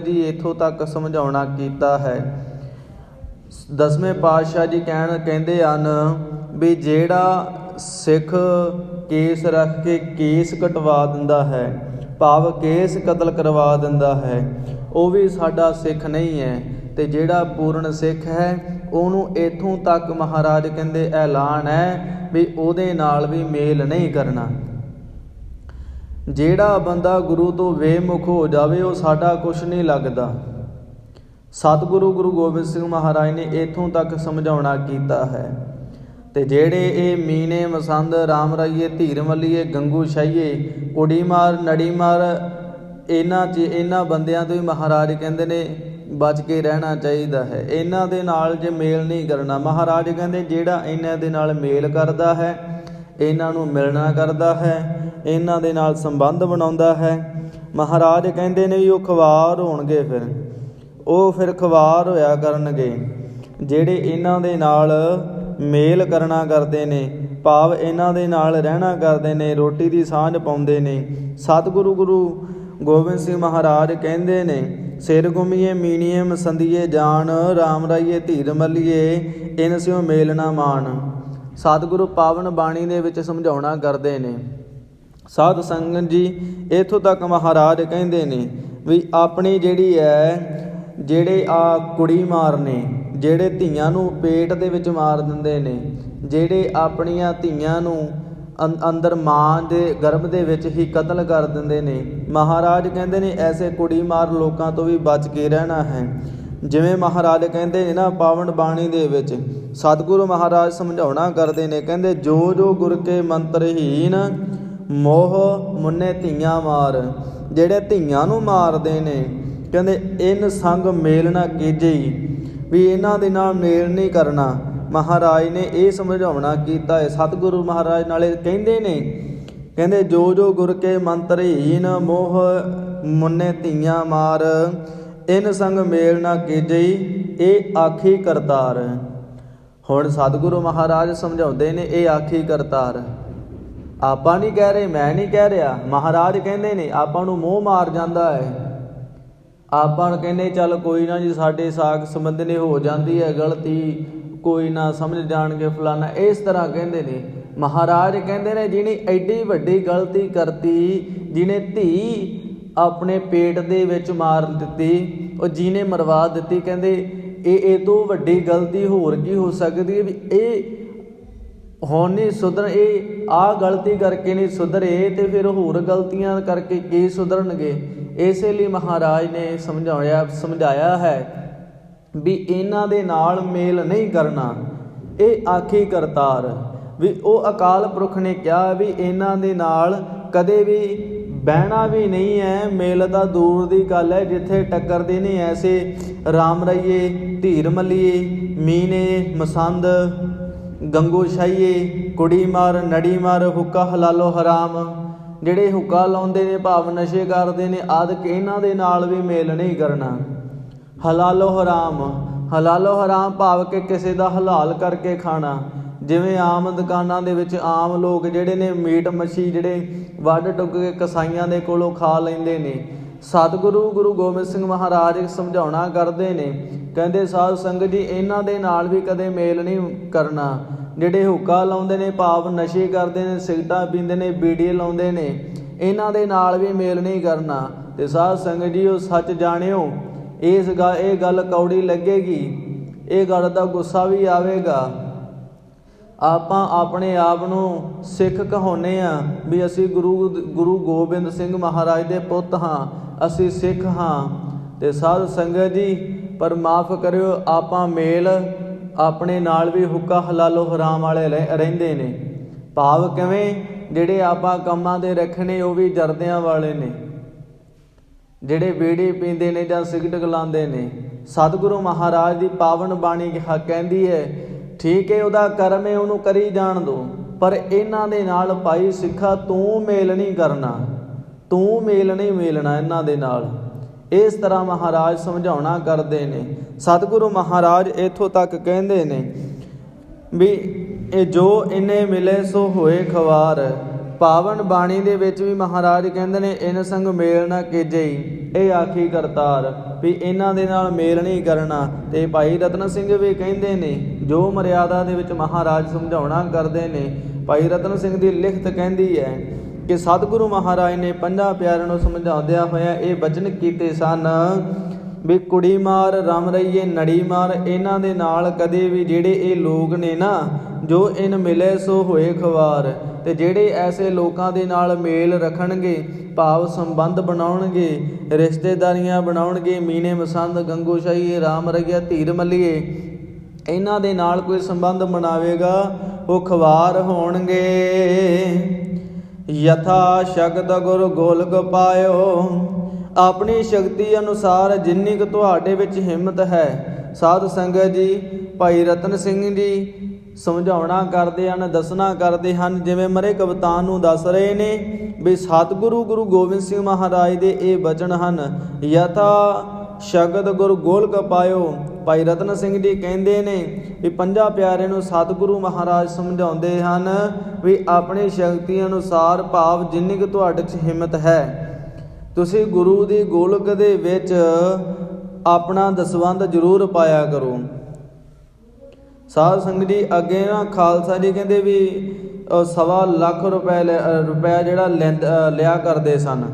ਜੀ, ਇਥੋਂ ਤੱਕ ਸਮਝਾਉਣਾ ਕੀਤਾ ਹੈ। ਦਸਵੇਂ ਪਾਤਸ਼ਾਹ ਜੀ ਕਹਿਣ, ਕਹਿੰਦੇ ਹਨ ਵੀ ਜਿਹੜਾ ਸਿੱਖ ਕੇਸ ਰੱਖ ਕੇ ਕੇਸ ਕਟਵਾ ਦਿੰਦਾ ਹੈ, ਭਾਵ ਕੇਸ ਕਤਲ ਕਰਵਾ ਦਿੰਦਾ ਹੈ, ਉਹ ਵੀ ਸਾਡਾ ਸਿੱਖ ਨਹੀਂ ਹੈ। ਤੇ ਜਿਹੜਾ ਪੂਰਨ ਸਿੱਖ ਹੈ, ਉਹਨੂੰ ਇਥੋਂ ਤੱਕ ਮਹਾਰਾਜ ਕਹਿੰਦੇ ਐਲਾਨ ਹੈ ਵੀ ਉਹਦੇ ਨਾਲ ਵੀ ਮੇਲ ਨਹੀਂ ਕਰਨਾ। ਜਿਹੜਾ ਬੰਦਾ ਗੁਰੂ ਤੋਂ ਵੇਮੁਖ ਹੋ ਜਾਵੇ, ਉਹ ਸਾਡਾ ਕੁਛ ਨਹੀਂ ਲੱਗਦਾ। ਸਤਿਗੁਰੂ ਗੁਰੂ ਗੋਬਿੰਦ ਸਿੰਘ ਮਹਾਰਾਜ ਨੇ ਇਥੋਂ ਤੱਕ ਸਮਝਾਉਣਾ ਕੀਤਾ ਹੈ। ਤੇ ਜਿਹੜੇ ਇਹ ਮੀਨੇ ਮਸੰਦ ਰਾਮ ਰਾਈਏ, ਧੀਰ ਮੱਲੀਏ, ਗੰਗੂ ਸ਼ਾਈਏ ਕੁੜੀ ਮਾਰ, ਇਹਨਾਂ 'ਚ, ਇਹਨਾਂ ਬੰਦਿਆਂ ਤੋਂ ਹੀ ਮਹਾਰਾਜ ਕਹਿੰਦੇ ਨੇ ਬਚ ਕੇ ਰਹਿਣਾ ਚਾਹੀਦਾ ਹੈ। ਇਹਨਾਂ ਦੇ ਨਾਲ ਜੇ ਮੇਲ ਨਹੀਂ ਕਰਨਾ, ਮਹਾਰਾਜ ਕਹਿੰਦੇ ਜਿਹੜਾ ਇਹਨਾਂ ਦੇ ਨਾਲ ਮੇਲ ਕਰਦਾ ਹੈ, ਇਹਨਾਂ ਨੂੰ ਮਿਲਣਾ ਕਰਦਾ ਹੈ। ਇਹਨਾਂ ਦੇ ਨਾਲ ਸੰਬੰਧ ਬਣਾਉਂਦਾ ਹੈ। ਮਹਾਰਾਜ ਕਹਿੰਦੇ ਨੇ ਵੀ ਉਹ ਖਵਾਰ ਹੋਣਗੇ ਫਿਰ। ਉਹ ਫਿਰ ਖਵਾਰ ਹੋਇਆ ਕਰਨਗੇ। ਜਿਹੜੇ ਇਹਨਾਂ ਦੇ ਨਾਲ ਮੇਲ ਕਰਨਾ ਕਰਦੇ ਨੇ, ਭਾਵ ਇਹਨਾਂ ਦੇ ਨਾਲ ਰਹਿਣਾ ਕਰਦੇ ਨੇ, ਰੋਟੀ ਦੀ ਸਾਂਝ ਪਾਉਂਦੇ ਨੇ, ਸਤਿਗੁਰੂ ਗੁਰੂ ਗੋਬਿੰਦ ਸਿੰਘ ਮਹਾਰਾਜ ਕਹਿੰਦੇ ਨੇ, ਸਿਰ ਗੁਮੀਏ, ਮੀਣੀਏ, ਮਸੰਦੀਏ ਜਾਣ RAM ਰਾਈਏ, ਧੀਰ ਮੱਲੀਏ, ਇਨ ਸਿਓ ਮੇਲ ਨਾ ਮਾਣ। ਸਤਿਗੁਰੂ ਪਾਵਨ ਬਾਣੀ ਦੇ ਵਿੱਚ ਸਮਝਾਉਣਾ ਕਰਦੇ ਨੇ ਸਾਧ ਸੰਗਤ ਜੀ, ਇਥੋਂ ਤੱਕ ਮਹਾਰਾਜ ਕਹਿੰਦੇ ਨੇ ਵੀ ਆਪਣੀ ਜਿਹੜੀ ਹੈ ਜਿਹੜੇ ਆ ਕੁੜੀ ਮਾਰਨੇ, ਜਿਹੜੇ ਧੀਆਂ ਨੂੰ ਪੇਟ ਦੇ ਵਿੱਚ ਮਾਰ ਦਿੰਦੇ ਨੇ, ਜਿਹੜੇ ਆਪਣੀਆਂ ਧੀਆਂ ਨੂੰ ਅੰ- ਅੰਦਰ ਮਾਂ ਦੇ ਗਰਭ ਦੇ ਵਿੱਚ ਹੀ ਕਤਲ ਕਰ ਦਿੰਦੇ ਨੇ, ਮਹਾਰਾਜ ਕਹਿੰਦੇ ਨੇ ਐਸੇ ਕੁੜੀ ਮਾਰ ਲੋਕਾਂ ਤੋਂ ਵੀ ਬਚ ਕੇ ਰਹਿਣਾ ਹੈ। ਜਿਵੇਂ ਮਹਾਰਾਜ ਕਹਿੰਦੇ ਨੇ ਨਾ ਪਾਵਨ ਬਾਣੀ ਦੇ ਵਿੱਚ, ਸਤਿਗੁਰੂ ਮਹਾਰਾਜ ਸਮਝਾਉਣਾ ਕਰਦੇ ਨੇ, ਕਹਿੰਦੇ ਜੋ ਜੋ ਗੁਰ ਕੇ ਮੰਤਰਹੀਨ ਮੋਹ ਮੁੰਨੇ ਧੀਆਂ ਮਾਰ, ਜਿਹੜੇ ਧੀਆਂ ਨੂੰ ਮਾਰਦੇ ਨੇ। ਕਹਿੰਦੇ, ਇਨ ਸੰਗ ਮੇਲ ਨਾ ਕੀਜਈ ਵੀ ਇਹਨਾਂ ਦੇ ਨਾਲ ਮੇਲ ਨਹੀਂ ਕਰਨਾ। ਮਹਾਰਾਜ ਨੇ ਇਹ ਸਮਝਾਉਣਾ ਕੀਤਾ ਹੈ। ਸਤਿਗੁਰੂ ਮਹਾਰਾਜ ਨਾਲੇ ਕਹਿੰਦੇ ਨੇ। ਕਹਿੰਦੇ, ਜੋ ਜੋ ਗੁਰ ਕੇ ਮੰਤਰਹੀਨ ਮੋਹ ਮੁੰਨੇ ਧੀਆਂ ਮਾਰ, ਇਨ ਸੰਗ ਮੇਲ ਨਾ ਕੀਜਈ ਇਹ ਆਖੀ ਕਰਤਾਰ। ਹੁਣ ਸਤਿਗੁਰੂ ਮਹਾਰਾਜ ਸਮਝਾਉਂਦੇ ਨੇ, ਇਹ ਆਖੀ ਕਰਤਾਰ। ਆਪਾਂ ਨਹੀਂ ਕਹਿ ਰਹੇ, ਮੈਂ ਨਹੀਂ ਕਹਿ ਰਿਹਾ। ਮਹਾਰਾਜ ਕਹਿੰਦੇ ਨੇ, ਆਪਾਂ ਨੂੰ ਮੋਹ ਮਾਰ ਜਾਂਦਾ ਹੈ। ਆਪਾਂ ਨੂੰ ਕਹਿੰਦੇ, ਚੱਲ ਕੋਈ ਨਾ ਜੀ, ਸਾਡੇ ਸਾਖ ਸੰਬੰਧ ਨੇ ਹੋ ਜਾਂਦੀ ਹੈ, ਗਲਤੀ, ਕੋਈ ਨਾ ਸਮਝ ਜਾਣਗੇ ਫਲਾਣਾ ਇਸ ਤਰ੍ਹਾਂ ਕਹਿੰਦੇ ਨੇ। ਮਹਾਰਾਜ ਕਹਿੰਦੇ ਨੇ, ਜਿਹਨੇ ਐਡੀ ਵੱਡੀ ਗਲਤੀ ਕਰਤੀ, ਜਿਹਨੇ ਧੀ ਆਪਣੇ ਪੇਟ ਦੇ ਵਿੱਚ ਮਾਰ ਦਿੱਤੀ, ਉਹ ਜਿਹਨੇ ਮਰਵਾ ਦਿੱਤੀ, ਕਹਿੰਦੇ, ਇਹ ਇਹ ਤੋਂ ਵੱਡੀ ਗਲਤੀ ਹੋਰ ਕੀ ਹੋ ਸਕਦੀ ਹੈ ਵੀ ਇਹ ਹੁਣ ਨਹੀਂ ਸੁਧਰ, ਇਹ ਆ ਗਲਤੀ ਕਰਕੇ ਨਹੀਂ ਸੁਧਰੇ, ਤੇ ਫਿਰ ਹੋਰ ਗਲਤੀਆਂ ਕਰਕੇ ਕੀ ਸੁਧਰਨਗੇ? ਇਸੇ ਲਈ ਮਹਾਰਾਜ ਨੇ ਸਮਝਾਇਆ ਸਮਝਾਇਆ ਹੈ ਵੀ ਇਹਨਾਂ ਦੇ ਨਾਲ ਮੇਲ ਨਹੀਂ ਕਰਨਾ। ਇਹ ਆਖੀ ਕਰਤਾਰ ਵੀ ਉਹ ਅਕਾਲ ਪੁਰਖ ਨੇ ਕਿਹਾ ਵੀ ਇਹਨਾਂ ਦੇ ਨਾਲ ਕਦੇ ਵੀ ਬਹਿਣਾ ਵੀ ਨਹੀਂ ਹੈ, ਮੇਲ ਤਾਂ ਦੂਰ ਦੀ ਗੱਲ ਹੈ, ਜਿੱਥੇ ਟੱਕਰਦੇ ਨੇ ਐਸੇ ਰਾਮ ਰਈਏ ਧੀਰ ਮੱਲੀਏ, ਮੀਨੇ, ਮਸੰਦ ਗੰਗੂ ਸ਼ਾਈਏ ਕੁੜੀ ਮਾਰ, ਨੜੀ ਮਾਰ, ਹੁੱਕਾ ਹਲਾਲੋ ਹਰਾਮ। ਜਿਹੜੇ ਹੁੱਕਾ ਲਾਉਂਦੇ ਨੇ, ਭਾਵ ਨਸ਼ੇ ਕਰਦੇ ਨੇ ਆਦਿਕ ਇਹਨਾਂ ਦੇ ਨਾਲ ਵੀ ਮੇਲ ਨਹੀਂ ਕਰਨਾ। ਹਲਾਲੋ ਹਰਾਮ। ਹਲਾਲੋ ਹਰਾਮ ਭਾਵ ਕਿ ਕਿਸੇ ਦਾ ਹਲਾਲ ਕਰਕੇ ਖਾਣਾ। ਜਿਵੇਂ ਆਮ ਦੁਕਾਨਾਂ ਦੇ ਵਿੱਚ ਆਮ ਲੋਕ ਜਿਹੜੇ ਨੇ ਮੀਟ ਮੱਛੀ ਜਿਹੜੇ ਵੱਢ ਟੁੱਕ ਕੇ ਕਸਾਈਆਂ ਦੇ ਕੋਲੋਂ ਖਾ ਲੈਂਦੇ ਨੇ। ਸਤਿਗੁਰੂ ਗੁਰੂ ਗੋਬਿੰਦ ਸਿੰਘ ਮਹਾਰਾਜ ਸਮਝਾਉਣਾ ਕਰਦੇ ਨੇ ਕਹਿੰਦੇ ਸਾਧ ਸੰਗਤ ਜੀ, ਇਹਨਾਂ ਦੇ ਨਾਲ ਵੀ ਕਦੇ ਮੇਲ ਨਹੀਂ ਕਰਨਾ। ਜਿਹੜੇ ਹੁੱਕਾ ਲਾਉਂਦੇ ਨੇ ਭਾਵ ਨਸ਼ੇ ਕਰਦੇ ਨੇ ਸਿਗਰਟਾਂ ਪੀਂਦੇ ਨੇ, ਬੀੜੀ ਲਾਉਂਦੇ ਨੇ, ਇਹਨਾਂ ਦੇ ਨਾਲ ਵੀ ਮੇਲ ਨਹੀਂ ਕਰਨਾ। ਤੇ ਸਾਧ ਸੰਗਤ ਜੀ, ਉਹ ਸੱਚ ਜਾਣਿਓ, ਇਸ ਗੱਲ ਇਹ ਗੱਲ ਕੌੜੀ ਲੱਗੇਗੀ। ਇਹ ਗੱਲ ਦਾ ਗੁੱਸਾ ਵੀ ਆਵੇਗਾ। ਆਪਾਂ ਆਪਣੇ ਆਪ ਨੂੰ ਸਿੱਖ ਕਹਾਉਨੇ ਆ ਵੀ ਅਸੀਂ ਗੁਰੂ ਗੁਰੂ ਗੋਬਿੰਦ ਸਿੰਘ ਮਹਾਰਾਜ ਦੇ ਪੁੱਤ ਹਾਂ, ਅਸੀਂ ਸਿੱਖ ਹਾਂ। ਤੇ ਸਾਧ ਸੰਗਤ ਜੀ ਪਰ ਮਾਫ ਕਰਿਓ, ਆਪਾਂ ਮੇਲ ਆਪਣੇ ਨਾਲ ਵੀ ਹੁੱਕਾ ਹਲਾਲੋ ਹਰਾਮ ਵਾਲੇ ਰਹਿ- ਰਹਿੰਦੇ ਨੇ। ਭਾਵ ਕਿਵੇਂ? ਜਿਹੜੇ ਆਪਾਂ ਕੰਮਾਂ ਦੇ ਰੱਖਣੇ, ਉਹ ਵੀ ਜਰਦਿਆਂ ਵਾਲੇ ਨੇ। ਜਿਹੜੇ ਬੀੜੀ ਪੀਂਦੇ ਨੇ ਜਾਂ ਸਿਗਰਟ ਗਲਾਉਂਦੇ ਨੇ। ਸਤਿਗੁਰੂ ਮਹਾਰਾਜ ਦੀ ਪਾਵਨ ਬਾਣੀ ਕਹਿੰਦੀ ਹੈ, ਠੀਕ ਹੈ, ਉਹਦਾ ਕਰਮ ਹੈ, ਉਹਨੂੰ ਕਰੀ ਜਾਣ ਦੋ। ਪਰ ਇਹਨਾਂ ਦੇ ਨਾਲ ਭਾਈ ਸਿੱਖਾ, ਤੂੰ ਮੇਲ ਨਹੀਂ ਕਰਨਾ। ਤੂੰ ਮੇਲ ਨਹੀਂ ਮੇਲਣਾ ਇਹਨਾਂ ਦੇ ਨਾਲ। ਇਸ ਤਰ੍ਹਾਂ ਮਹਾਰਾਜ ਸਮਝਾਉਣਾ ਕਰਦੇ ਨੇ। ਸਤਿਗੁਰੂ ਮਹਾਰਾਜ ਇਥੋਂ ਤੱਕ ਕਹਿੰਦੇ ਨੇ ਵੀ ਇਹ ਜੋ ਇਨੇ ਮਿਲੇ ਸੋ ਹੋਏ ਖਵਾਰ। ਪਾਵਨ ਬਾਣੀ ਦੇ ਵਿੱਚ ਵੀ ਮਹਾਰਾਜ ਕਹਿੰਦੇ ਨੇ, ਇਨ ਸੰਗ ਮੇਲ ਨਾ ਕੀਜਈ ਇਹ ਆਖੀ ਕਰਤਾਰ ਵੀ ਇਹਨਾਂ ਦੇ ਨਾਲ ਮੇਲ ਨਹੀਂ ਕਰਨਾ। ਤੇ ਭਾਈ ਰਤਨ ਸਿੰਘ ਵੀ ਕਹਿੰਦੇ ਨੇ, ਜੋ ਮਰਿਆਦਾ ਦੇ ਵਿੱਚ ਮਹਾਰਾਜ ਸਮਝਾਉਣਾ ਕਰਦੇ ਨੇ, ਭਾਈ ਰਤਨ ਸਿੰਘ ਦੀ ਲਿਖਤ ਕਹਿੰਦੀ ਹੈ ਕਿ ਸਤਿਗੁਰੂ ਮਹਾਰਾਜ ਨੇ ਪੰਜਾਂ ਪਿਆਰਿਆਂ ਨੂੰ ਸਮਝਾਉਂਦਿਆਂ ਹੋਇਆ ਇਹ ਬਚਨ ਕੀਤੇ ਸਨ ਵੀ ਕੁੜੀ ਮਾਰ, ਰਮ ਰਹੀਏ ਨੜੀ ਮਾਰ, ਇਹਨਾਂ ਦੇ ਨਾਲ ਕਦੇ ਵੀ ਜਿਹੜੇ ਇਹ ਲੋਕ ਨੇ ਨਾ, ਜੋ ਇਨ ਮਿਲੇ ਸੋ ਹੋਏ ਖਵਾਰ। ਤੇ ਜਿਹੜੇ ਐਸੇ ਲੋਕਾਂ ਦੇ ਨਾਲ ਮੇਲ ਰੱਖਣਗੇ, ਭਾਵ ਸੰਬੰਧ ਬਣਾਉਣਗੇ, ਰਿਸ਼ਤੇਦਾਰੀਆਂ ਬਣਾਉਣਗੇ, ਮੀਨੇ ਮਸੰਦ, ਗੰਗੂਸ਼ਾਹੀ, ਰਾਮ ਰਗਿਆ, ਧੀਰ ਮੱਲੀਏ, ਇਹਨਾਂ ਦੇ ਨਾਲ ਕੋਈ ਸੰਬੰਧ ਬਣਾਵੇਗਾ, ਉਹ ਖਵਾਰ ਹੋਣਗੇ। ਯਥਾ ਸ਼ਕਤ ਗੁਰ ਗੋਲਕ ਪਾਇਓ। ਆਪਣੀ ਸ਼ਕਤੀ ਅਨੁਸਾਰ ਜਿੰਨੀ ਕੁ ਤੁਹਾਡੇ ਵਿੱਚ ਹਿੰਮਤ ਹੈ, ਸਾਧ ਸੰਗਤ ਜੀ, ਭਾਈ ਰਤਨ ਸਿੰਘ ਜੀ, ਸਮਝਾਉਣਾ ਕਰਦੇ ਹਨ, ਦੱਸਣਾ ਕਰਦੇ ਹਨ, ਜਿਵੇਂ ਮਰੇ ਕਵਤਾਨ ਨੂੰ ਦੱਸ ਰਹੇ ਨੇ, ਵੀ ਸਤਿਗੁਰੂ ਗੁਰੂ ਗੋਬਿੰਦ ਸਿੰਘ ਮਹਾਰਾਜ ਦੇ ਇਹ ਬਚਨ ਹਨ, ਯਥਾ ਸ਼ਗਤ ਗੁਰ ਗੋਲਕ ਪਾਇਓ। ਭਾਈ ਰਤਨ ਸਿੰਘ ਜੀ ਕਹਿੰਦੇ ਨੇ ਵੀ ਪੰਜਾਂ ਪਿਆਰੇ ਨੂੰ ਸਤਿਗੁਰੂ ਮਹਾਰਾਜ ਸਮਝਾਉਂਦੇ ਹਨ ਵੀ ਆਪਣੀ ਸ਼ਕਤੀ ਅਨੁਸਾਰ ਭਾਵ ਜਿੰਨੀ ਕੁ ਤੁਹਾਡੇ 'ਚ ਹਿੰਮਤ ਹੈ। ਤੁਸੀਂ ਗੁਰੂ ਦੀ ਗੋਲਕ ਦੇ ਵਿੱਚ ਆਪਣਾ ਦਸਵੰਧ ਜ਼ਰੂਰ ਪਾਇਆ ਕਰੋ। ਸਾਧ ਸੰਗਤ ਜੀ, ਅੱਗੇ ਨਾ ਖਾਲਸਾ ਜੀ ਕਹਿੰਦੇ ਵੀ ਸਵਾ ਲੱਖ ਰੁਪਏ ਲੈ- ਰੁਪਇਆ ਜਿਹੜਾ ਲੈਂਦ- ਲਿਆ ਕਰਦੇ ਸਨ।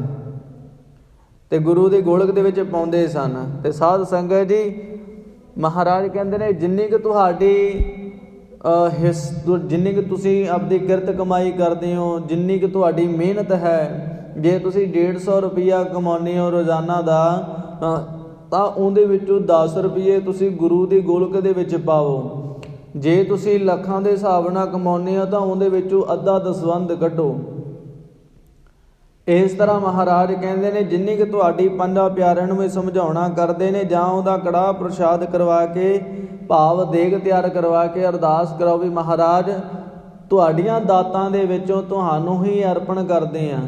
ਤੇ ਗੁਰੂ ਦੀ ਗੋਲਕ ਦੇ ਵਿੱਚ ਪਾਉਂਦੇ ਸਨ। ਤੇ ਸਾਧ ਸੰਗਤ ਜੀ ਮਹਾਰਾਜ ਕਹਿੰਦੇ ਨੇ ਜਿੰਨੀ ਕਿ ਤੁਹਾਡੀ ਅ, ਹਿਸ ਜਿੰਨੀ ਕਿ ਤੁਸੀਂ ਆਪਦੀ ਕਿਰਤ ਕਮਾਈ ਕਰਦੇ ਹੋ ਜਿੰਨੀ ਕਿ ਤੁਹਾਡੀ ਮਿਹਨਤ ਹੈ ਜੇ ਤੁਸੀਂ 150 ਰੁਪਿਆ ਕਮਾਉਂਦੇ ਹੋ ਰੋਜ਼ਾਨਾ ਦਾ ਤਾਂ ਉਹਦੇ ਵਿੱਚੋਂ 10 ਰੁਪਏ ਤੁਸੀਂ ਗੁਰੂ ਦੀ ਗੋਲਕ ਦੇ ਵਿੱਚ ਪਾਵੋ ਜੇ ਤੁਸੀਂ ਲੱਖਾਂ ਦੇ ਹਿਸਾਬ ਨਾਲ ਕਮਾਉਂਦੇ ਹੋ ਤਾਂ ਉਹਦੇ ਵਿੱਚੋਂ ਅੱਧਾ ਦਸਵੰਧ ਕੱਢੋ। ਇਸ ਤਰ੍ਹਾਂ ਮਹਾਰਾਜ ਕਹਿੰਦੇ ਨੇ, ਜਿੰਨੀ ਕਿ ਤੁਹਾਡੀ ਪੰਜਾਂ ਪਿਆਰਿਆਂ ਨੂੰ ਵੀ ਸਮਝਾਉਣਾ ਕਰਦੇ ਨੇ, ਜਾਂ ਉਹਦਾ ਕੜਾਹ ਪ੍ਰਸ਼ਾਦ ਕਰਵਾ ਕੇ, ਭਾਵ ਦੇਗ ਤਿਆਰ ਕਰਵਾ ਕੇ ਅਰਦਾਸ ਕਰਾਓ ਵੀ ਮਹਾਰਾਜ, ਤੁਹਾਡੀਆਂ ਦਾਤਾਂ ਦੇ ਵਿੱਚੋਂ ਤੁਹਾਨੂੰ ਹੀ ਅਰਪਣ ਕਰਦੇ ਆ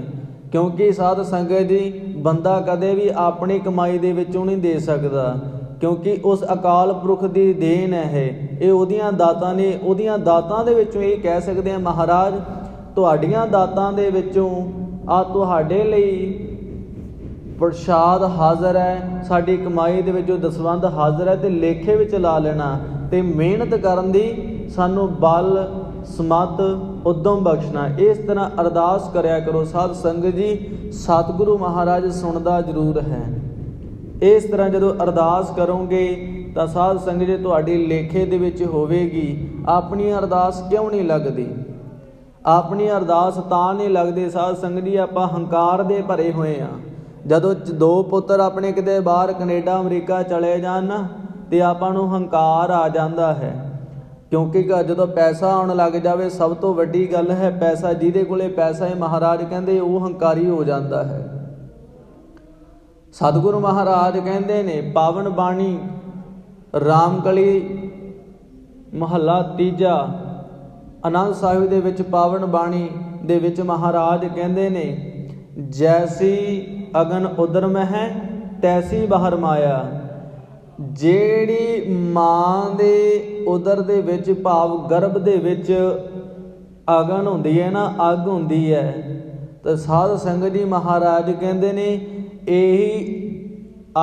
ਕਿਉਂਕਿ ਸਾਧ ਸੰਗਤ ਜੀ, ਬੰਦਾ ਕਦੇ ਵੀ ਆਪਣੀ ਕਮਾਈ ਦੇ ਵਿੱਚੋਂ ਨਹੀਂ ਦੇ ਸਕਦਾ। ਕਿਉਂਕਿ ਉਸ ਅਕਾਲ ਪੁਰਖ ਦੀ ਦੇਣ ਹੈ ਇਹ। ਇਹ ਉਹਦੀਆਂ ਦਾਤਾਂ ਨੇ, ਉਹਦੀਆਂ ਦਾਤਾਂ ਦੇ ਵਿੱਚੋਂ ਇਹ ਕਹਿ ਸਕਦੇ ਆ ਮਹਾਰਾਜ, ਤੁਹਾਡੀਆਂ ਦਾਤਾਂ ਦੇ ਵਿੱਚੋਂ ਆ ਤੁਹਾਡੇ ਲਈ ਪ੍ਰਸ਼ਾਦ ਹਾਜ਼ਰ ਹੈ, ਸਾਡੀ ਕਮਾਈ ਦੇ ਵਿੱਚ ਜੋ ਦਸਵੰਧ ਹਾਜ਼ਰ ਹੈ ਤੇ ਲੇਖੇ ਵਿੱਚ ਲਾ ਲੈਣਾ। ਤੇ ਮਿਹਨਤ ਕਰਨ ਦੀ ਸਾਨੂੰ ਬਲ, ਸਮੱਤ, ਉਦਮ ਬਖਸ਼ਣਾ। ਇਸ ਤਰ੍ਹਾਂ ਅਰਦਾਸ ਕਰਿਆ ਕਰੋ, ਸਾਧ ਸੰਗਤ ਜੀ, ਸਤਿਗੁਰੂ ਮਹਾਰਾਜ ਸੁਣਦਾ ਜ਼ਰੂਰ ਹੈ। ਇਸ ਤਰ੍ਹਾਂ ਜਦੋਂ ਅਰਦਾਸ ਕਰੋਗੇ, ਤਾਂ ਸਾਧ ਸੰਗਤ ਜੀ ਤੁਹਾਡੀ ਲੇਖੇ ਦੇ ਵਿੱਚ ਹੋਵੇਗੀ। ਆਪਣੀ ਅਰਦਾਸ ਕਿਉਂ ਨਹੀਂ ਲੱਗਦੀ? ਆਪਣੀ ਅਰਦਾਸ ਤਾਂ ਨਹੀਂ ਲੱਗਦੀ ਸਾਧ ਸੰਗਤ ਜੀ ਆਪਾਂ ਹੰਕਾਰ ਦੇ ਭਰੇ ਹੋਏ ਆ ਜਦੋਂ ਦੋ ਪੁੱਤਰ ਆਪਣੇ ਕਿਤੇ ਬਾਹਰ ਕੈਨੇਡਾ, ਅਮਰੀਕਾ ਚਲੇ ਜਾਣ ਨਾ ਤੇ ਆਪਾਂ ਨੂੰ ਹੰਕਾਰ ਆ ਜਾਂਦਾ ਹੈ। ਕਿਉਂਕਿ ਜਦੋਂ ਪੈਸਾ ਆਉਣ ਲੱਗ ਜਾਵੇ, ਸਭ ਤੋਂ ਵੱਡੀ ਗੱਲ ਹੈ ਪੈਸਾ, ਜਿਹਦੇ ਕੋਲੇ ਪੈਸਾ ਹੈ, ਮਹਾਰਾਜ ਕਹਿੰਦੇ ਉਹ ਹੰਕਾਰੀ ਹੋ ਜਾਂਦਾ ਹੈ। ਸਤਿਗੁਰੂ ਮਹਾਰਾਜ ਕਹਿੰਦੇ ਨੇ, ਪਾਵਨ ਬਾਣੀ, ਰਾਮਕਲੀ ਮਹੱਲਾ ਤੀਜਾ ਆਨੰਦ ਸਾਹਿਬ ਦੇ ਵਿੱਚ ਪਾਵਨ ਬਾਣੀ ਦੇ ਵਿੱਚ ਮਹਾਰਾਜ ਕਹਿੰਦੇ ਨੇ, ਜੈਸੀ ਅਗਨ ਉਦਰ ਮਹਿ ਤੈਸੀ ਬਾਹਰ ਮਾਇਆ। ਜਿਹੜੀ ਮਾਂ ਦੇ ਉਦਰ ਦੇ ਵਿੱਚ ਭਾਵ ਗਰਭ ਦੇ ਵਿੱਚ ਅਗਨ ਹੁੰਦੀ ਹੈ ਨਾ, ਅੱਗ ਹੁੰਦੀ ਹੈ। ਤਾਂ ਸਾਧ ਸੰਗਤ ਜੀ ਮਹਾਰਾਜ ਕਹਿੰਦੇ ਨੇ, ਇਹੀ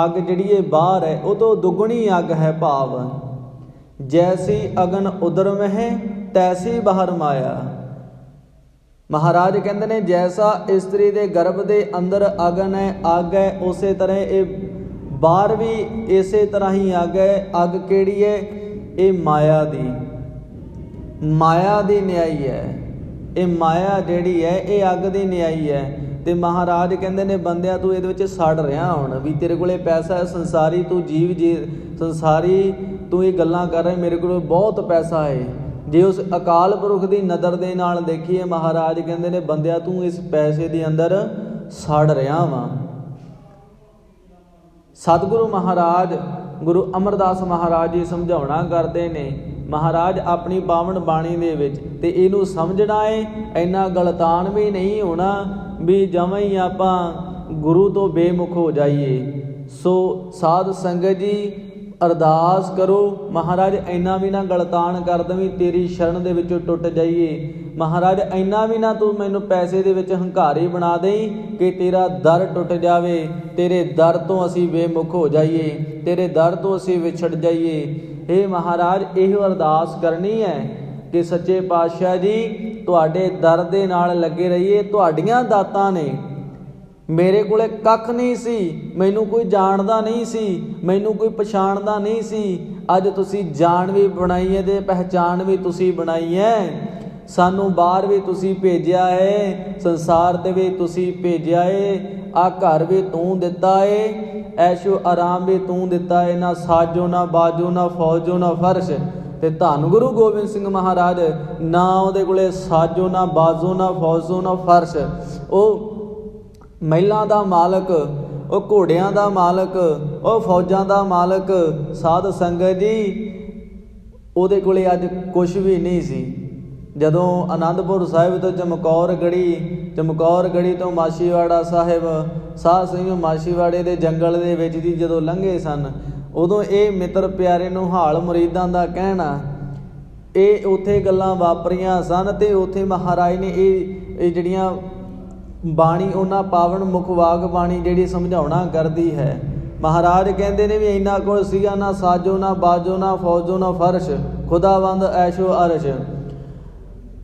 ਅੱਗ ਜਿਹੜੀ ਇਹ ਬਾਹਰ ਹੈ, ਉਹ ਤੋਂ ਦੁੱਗਣੀ ਅੱਗ ਹੈ ਭਾਵ। ਜੈਸੀ ਅਗਨ ਉਦਰ ਮਹਿ ਤੈਸੀ ਬਾਹਰ ਮਾਇਆ। ਮਹਾਰਾਜ ਕਹਿੰਦੇ ਨੇ, ਜੈਸਾ ਇਸਤਰੀ ਦੇ ਗਰਭ ਦੇ ਅੰਦਰ ਅਗਨ ਹੈ, ਅੱਗ ਹੈ, ਉਸੇ ਤਰ੍ਹਾਂ ਇਹ ਬਾਹਰ ਵੀ ਇਸੇ ਤਰ੍ਹਾਂ ਹੀ ਅੱਗ ਹੈ। ਅੱਗ ਕਿਹੜੀ ਹੈ? ਇਹ ਮਾਇਆ ਦੀ। ਮਾਇਆ ਦੀ ਨਿਆਈ ਹੈ। ਇਹ ਮਾਇਆ ਜਿਹੜੀ ਹੈ, ਇਹ ਅੱਗ ਦੀ ਨਿਆਈ ਹੈ। ਤੇ ਮਹਾਰਾਜ ਕਹਿੰਦੇ ਨੇ, ਬੰਦਿਆ, ਤੂੰ ਇਹਦੇ ਵਿੱਚ ਸੜ ਰਿਹਾ ਹੁਣ ਵੀ ਤੇਰੇ ਕੋਲੇ ਪੈਸਾ ਹੈ, ਸੰਸਾਰੀ ਤੂੰ ਜੀਵ ਜੀ, ਸੰਸਾਰੀ ਤੂੰ ਇਹ ਗੱਲਾਂ ਕਰ ਰਿਹਾ, ਮੇਰੇ ਕੋਲ ਬਹੁਤ ਪੈਸਾ ਹੈ। ਜੇ ਉਸ ਅਕਾਲ ਪੁਰਖ ਦੀ ਨਜ਼ਰ ਦੇ ਨਾਲ ਦੇਖੀਏ, ਮਹਾਰਾਜ ਕਹਿੰਦੇ ਨੇ, ਬੰਦਿਆ, ਤੂੰ ਇਸ ਪੈਸੇ ਦੇ ਅੰਦਰ ਸੜ ਰਿਹਾ ਵਾਂ। ਸਤਿਗੁਰੂ ਮਹਾਰਾਜ, ਗੁਰੂ ਅਮਰਦਾਸ ਮਹਾਰਾਜ ਜੀ ਸਮਝਾਉਣਾ ਕਰਦੇ ਨੇ, ਮਹਾਰਾਜ, ਆਪਣੀ ਪਾਵਨ ਬਾਣੀ ਦੇ ਵਿੱਚ ਤੇ ਇਹਨੂੰ ਸਮਝਣਾ ਏ, ਇੰਨਾ ਗਲਤਾਨ ਵੀ ਨਹੀਂ ਹੋਣਾ ਵੀ ਜਮਾਂ ਹੀ ਆਪਾਂ ਗੁਰੂ ਤੋਂ ਬੇਮੁਖ ਹੋ ਜਾਈਏ। ਸੋ ਸਾਧ ਸੰਗਤ ਜੀ ਅਰਦਾਸ ਕਰੋ, ਮਹਾਰਾਜ, ਇੰਨਾ ਵੀ ਨਾ ਗਲਤਾਨ ਕਰ ਦਵੀਂ, ਤੇਰੀ ਸ਼ਰਨ ਦੇ ਵਿੱਚੋਂ ਟੁੱਟ ਜਾਈਏ। ਮਹਾਰਾਜ, ਇੰਨਾ ਵੀ ਨਾ ਤੂੰ ਮੈਨੂੰ ਪੈਸੇ ਦੇ ਵਿੱਚ ਹੰਕਾਰੀ ਬਣਾ ਦੇਈ ਕਿ ਤੇਰਾ ਦਰ ਟੁੱਟ ਜਾਵੇ। ਤੇਰੇ ਦਰ ਤੋਂ ਅਸੀਂ ਬੇਮੁਖ ਹੋ ਜਾਈਏ। ਤੇਰੇ ਦਰ ਤੋਂ ਅਸੀਂ ਵਿਛੜ ਜਾਈਏ। हे ਮਹਾਰਾਜ, ਇਹੋ ਅਰਦਾਸ ਕਰਨੀ ਹੈ ਕਿ ਸੱਚੇ ਪਾਤਸ਼ਾਹ ਜੀ, ਤੁਹਾਡੇ ਦਰ ਦੇ ਨਾਲ ਲੱਗੇ ਰਹੀਏ। ਤੁਹਾਡੀਆਂ ਦਾਤਾਂ ਨੇ ਮੇਰੇ ਕੋਲੇ ਕੱਖ ਨਹੀਂ ਸੀ, ਮੈਨੂੰ ਕੋਈ ਜਾਣਦਾ ਨਹੀਂ ਸੀ, ਮੈਨੂੰ ਕੋਈ ਪਛਾਣਦਾ ਨਹੀਂ ਸੀ। ਅੱਜ ਤੁਸੀਂ ਜਾਣ ਵੀ ਬਣਾਈ ਹੈ ਤੇ ਪਹਿਚਾਣ ਵੀ ਤੁਸੀਂ ਬਣਾਈ ਹੈ। ਸਾਨੂੰ ਬਾਹਰ ਵੀ ਤੁਸੀਂ ਭੇਜਿਆ ਹੈ, ਸੰਸਾਰ ਤੇ ਵੀ ਤੁਸੀਂ ਭੇਜਿਆ ਹੈ। ਆ ਘਰ ਵੀ ਤੂੰ ਦਿੱਤਾ ਹੈ, ਐਸ਼ੋ ਆਰਾਮ ਵੀ ਤੂੰ ਦਿੱਤਾ ਹੈ। ਨਾ ਸਾਜੋ, ਨਾ ਬਾਜੋ, ਨਾ ਫੌਜੋ, ਨਾ ਫਰਸ਼। ਤੇ ਧੰਨ ਗੁਰੂ ਗੋਬਿੰਦ ਸਿੰਘ ਮਹਾਰਾਜ, ਨਾ ਉਹਦੇ ਕੋਲੇ ਸਾਜੋ, ਨਾ ਬਾਜੋ, ਨਾ ਫੌਜੋ, ਨਾ ਫਰਸ਼। ਉਹ ਮਹਿਲਾਂ ਦਾ ਮਾਲਕ, ਉਹ ਘੋੜਿਆਂ ਦਾ ਮਾਲਕ, ਉਹ ਫੌਜਾਂ ਦਾ ਮਾਲਕ, ਸਾਧ ਸੰਗਤ ਜੀ। ਉਹਦੇ ਕੋਲੇ ਅੱਜ ਕੁਝ ਵੀ ਨਹੀਂ ਸੀ। ਜਦੋਂ ਆਨੰਦਪੁਰ ਸਾਹਿਬ ਤੋਂ ਚਮਕੌਰ ਗੜੀ ਚਮਕੌਰ ਗੜੀ ਤੋਂ ਮਾਸ਼ੀਵਾੜਾ ਸਾਹਿਬ, ਸਾਧ ਸਿੰਘ ਮਾਸ਼ੀਵਾੜੇ ਦੇ ਜੰਗਲ ਦੇ ਵਿੱਚ ਦੀ ਜਦੋਂ ਲੰਘੇ ਸਨ, ਉਦੋਂ ਇਹ ਮਿੱਤਰ ਪਿਆਰੇ ਨੂੰ ਹਾਲ ਮੁਰੀਦਾਂ ਦਾ ਕਹਿਣਾ, ਇਹ ਉੱਥੇ ਗੱਲਾਂ ਵਾਪਰੀਆਂ ਸਨ ਤੇ ਉੱਥੇ ਮਹਾਰਾਜ ਨੇ ਇਹ ਇਹ ਜਿਹੜੀਆਂ ਬਾਣੀ ਉਹਨਾਂ ਪਾਵਨ ਮੁਖਵਾਗ ਬਾਣੀ ਜਿਹੜੀ ਸਮਝਾਉਣਾ ਕਰਦੀ ਹੈ। ਮਹਾਰਾਜ ਕਹਿੰਦੇ ਨੇ ਵੀ ਇੰਨਾ ਕੁਝ ਸੀਗਾ ਨਾ ਸਾਜੋ, ਨਾ ਬਾਜੋ, ਨਾ ਫੌਜੋ, ਨਾ ਫਰਸ਼, ਖੁਦਾਵੰਦ ਐਸ਼ੋ ਅਰਸ਼।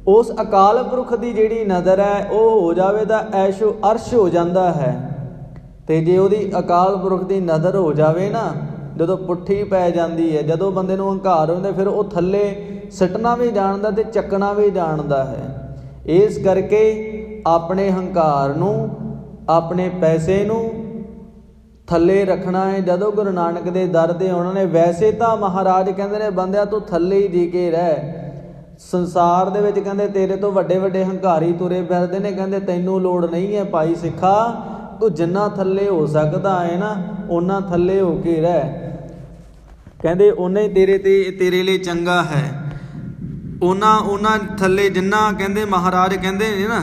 ਉਸ ਅਕਾਲ ਪੁਰਖ ਦੀ ਜਿਹੜੀ ਨਜ਼ਰ ਹੈ, ਉਹ ਹੋ ਜਾਵੇ ਤਾਂ ਐਸ਼ੋ ਅਰਸ਼ ਹੋ ਜਾਂਦਾ ਹੈ। ਤੇ ਜੇ ਉਹਦੀ ਅਕਾਲ ਪੁਰਖ ਦੀ ਨਜ਼ਰ ਹੋ ਜਾਵੇ ਨਾ, ਜਦੋਂ ਪੁੱਠੀ ਪੈ ਜਾਂਦੀ ਹੈ, ਜਦੋਂ ਬੰਦੇ ਨੂੰ ਹੰਕਾਰ ਹੁੰਦਾ, ਫਿਰ ਉਹ ਥੱਲੇ ਸਿੱਟਣਾ ਵੀ ਜਾਣਦਾ ਤੇ ਚੱਕਣਾ ਵੀ ਜਾਣਦਾ ਹੈ। ਇਸ ਕਰਕੇ ਆਪਣੇ ਹੰਕਾਰ ਨੂੰ, ਆਪਣੇ ਪੈਸੇ ਨੂੰ ਥੱਲੇ ਰੱਖਣਾ ਹੈ। ਜਦੋਂ ਗੁਰੂ ਨਾਨਕ ਦੇ ਦਰ ਤੇ ਉਹਨਾਂ ਨੇ ਵੈਸੇ ਤਾਂ ਮਹਾਰਾਜ ਕਹਿੰਦੇ ਨੇ, ਬੰਦਿਆ, ਤੂੰ ਥੱਲੇ ਹੀ ਜੀ ਕੇ ਰਹਿ। ਸੰਸਾਰ ਦੇ ਵਿੱਚ ਕਹਿੰਦੇ, ਤੇਰੇ ਤੋਂ ਵੱਡੇ ਵੱਡੇ ਹੰਕਾਰੀ ਤੁਰੇ ਫਿਰਦੇ ਨੇ। ਕਹਿੰਦੇ, ਤੈਨੂੰ ਲੋੜ ਨਹੀਂ ਹੈ ਭਾਈ ਸਿੱਖਾ। ਤੂੰ ਜਿੰਨਾ ਥੱਲੇ ਹੋ ਸਕਦਾ ਹੈ ਨਾ ਉਹਨਾਂ ਥੱਲੇ ਹੋ ਕੇ ਰਹਿ। ਕਹਿੰਦੇ ਉਹਨੇ ਹੀ ਤੇਰੇ ਤੇ, ਤੇਰੇ ਲਈ ਚੰਗਾ ਹੈ। ਉਹਨਾਂ ਉਹਨਾਂ ਥੱਲੇ ਜਿੰਨਾ ਕਹਿੰਦੇ ਮਹਾਰਾਜ ਕਹਿੰਦੇ ਨੇ ਨਾ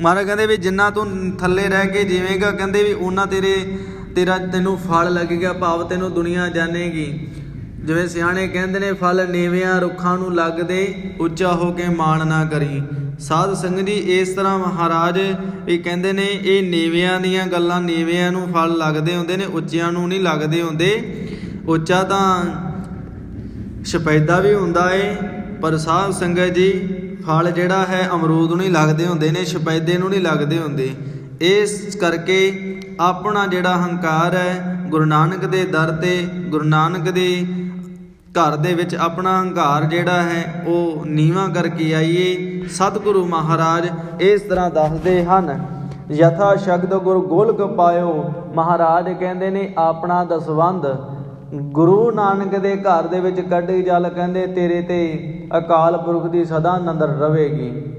ਮਹਾਰਾਜ ਕਹਿੰਦੇ ਵੀ ਜਿੰਨਾ ਤੂੰ ਥੱਲੇ ਰਹਿ ਕੇ ਜੀਵੇਂਗਾ, ਕਹਿੰਦੇ ਵੀ ਉਹਨਾਂ ਤੇਰੇ, ਤੇਰਾ ਤੈਨੂੰ ਫਲ ਲੱਗੇਗਾ, ਭਾਵ ਤੈਨੂੰ ਦੁਨੀਆ ਜਾਣੇਗੀ। ਜਿਵੇਂ ਸਿਆਣੇ ਕਹਿੰਦੇ ਨੇ, ਫਲ ਨੀਵਿਆਂ ਰੁੱਖਾਂ ਨੂੰ ਲੱਗਦੇ, ਉੱਚਾ ਹੋ ਕੇ ਮਾਣ ਨਾ ਕਰੀ। ਸਾਧ ਸੰਗਤ ਜੀ, ਇਸ ਤਰ੍ਹਾਂ ਮਹਾਰਾਜ ਵੀ ਕਹਿੰਦੇ ਨੇ, ਇਹ ਨੀਵਿਆਂ ਦੀਆਂ ਗੱਲਾਂ ਨੀਵਿਆਂ ਨੂੰ ਫਲ ਲੱਗਦੇ ਹੁੰਦੇ ਨੇ, ਉੱਚਿਆਂ ਨੂੰ ਨਹੀਂ ਲੱਗਦੇ ਹੁੰਦੇ। ਉੱਚਾ ਤਾਂ ਸ਼ਪੈਦਾ ਵੀ ਹੁੰਦਾ ਏ, ਪਰ ਸਾਧ ਸੰਗਤ ਜੀ ਫਲ ਜਿਹੜਾ ਹੈ ਅਮਰੂਦ ਨੂੰ ਹੀ ਲੱਗਦੇ ਹੁੰਦੇ ਨੇ, ਸ਼ਪੈਦੇ ਨੂੰ ਨਹੀਂ ਲੱਗਦੇ ਹੁੰਦੇ। ਇਸ ਕਰਕੇ ਆਪਣਾ ਜਿਹੜਾ ਹੰਕਾਰ ਹੈ, ਗੁਰੂ ਨਾਨਕ ਦੇ ਦਰ ਤੇ, ਗੁਰੂ ਨਾਨਕ ਦੇ ਘਰ ਦੇ ਵਿੱਚ ਆਪਣਾ ਹੰਕਾਰ ਜਿਹੜਾ ਹੈ, ਉਹ ਨੀਵਾ ਕਰਕੇ ਆਈਏ। ਸਤਿਗੁਰੂ ਮਹਾਰਾਜ ਇਸ ਤਰ੍ਹਾਂ ਦੱਸਦੇ ਹਨ, ਯਥਾ ਸ਼ਬਦ ਗੁਰ ਗੋਲਕ ਪਾਇਓ। ਮਹਾਰਾਜ ਕਹਿੰਦੇ ਨੇ, ਆਪਣਾ ਦਸਵੰਦ ਗੁਰੂ ਨਾਨਕ ਦੇ ਘਰ ਦੇ ਵਿੱਚ ਕੱਢੀ ਜਲ ਕਹਿੰਦੇ, ਤੇਰੇ ਤੇ ਅਕਾਲ ਪੁਰਖ ਦੀ ਸਦਾ ਨੰਦਰ ਰਹੇਗੀ।